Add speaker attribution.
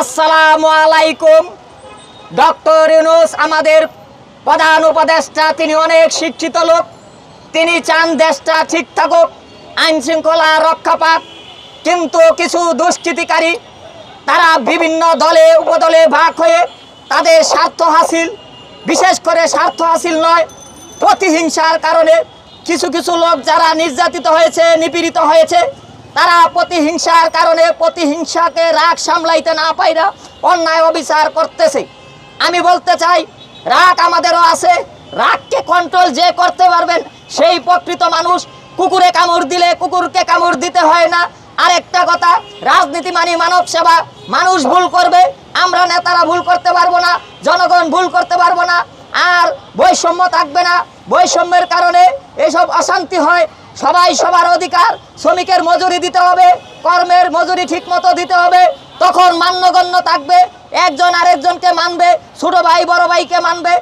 Speaker 1: আসসালামু আলাইকুম। ডক্টর ইউনুস আমাদের প্রধান উপদেষ্টা, তিনি অনেক শিক্ষিত লোক। তিনি চান দেশটা ঠিক থাকুক, আইন শৃঙ্খলা রক্ষা পাক। কিন্তু কিছু দুষ্কৃতিকারী, তারা বিভিন্ন দলে, উপদলে ভাগ হয়ে তাদের স্বার্থ হাসিল। বিশেষ করে স্বার্থ হাসিল নয়, প্রতিহিংসার কারণে কিছু কিছু লোক যারা নির্যাতিত হয়েছে, নিপীড়িত হয়েছে তারা প্রতিহিংসার কারণে প্রতিহিংসাকে রাগ সামলাইতে না পাইরা অন্যায় অবিচার করতেছে। আমি বলতে চাই, রাগ আমাদেরও আছে। রাগকে কন্ট্রোল যে করতে পারবেন, সেই প্রকৃত মানুষ কুকুরে কামড় দিলে কুকুরকে কামড় দিতে হয় না। আরেকটা কথা, রাজনীতি মানে মানব সেবা। মানুষ ভুল করবে, আমরা নেতারা ভুল করতে পারব না, জনগণ ভুল করতে পারব না। আর বৈষম্য থাকবে না। বৈষম্যের কারণে এসব অশান্তি হয়। সবাই সবার অধিকার, শ্রমিকের মজুরি দিতে হবে, কর্মের মজুরি ঠিক মতো দিতে হবে, তখন মান্যগণ্য থাকবে, একজন আরেকজনকে মানবে, ছোট ভাই, বড় ভাইকে মানবে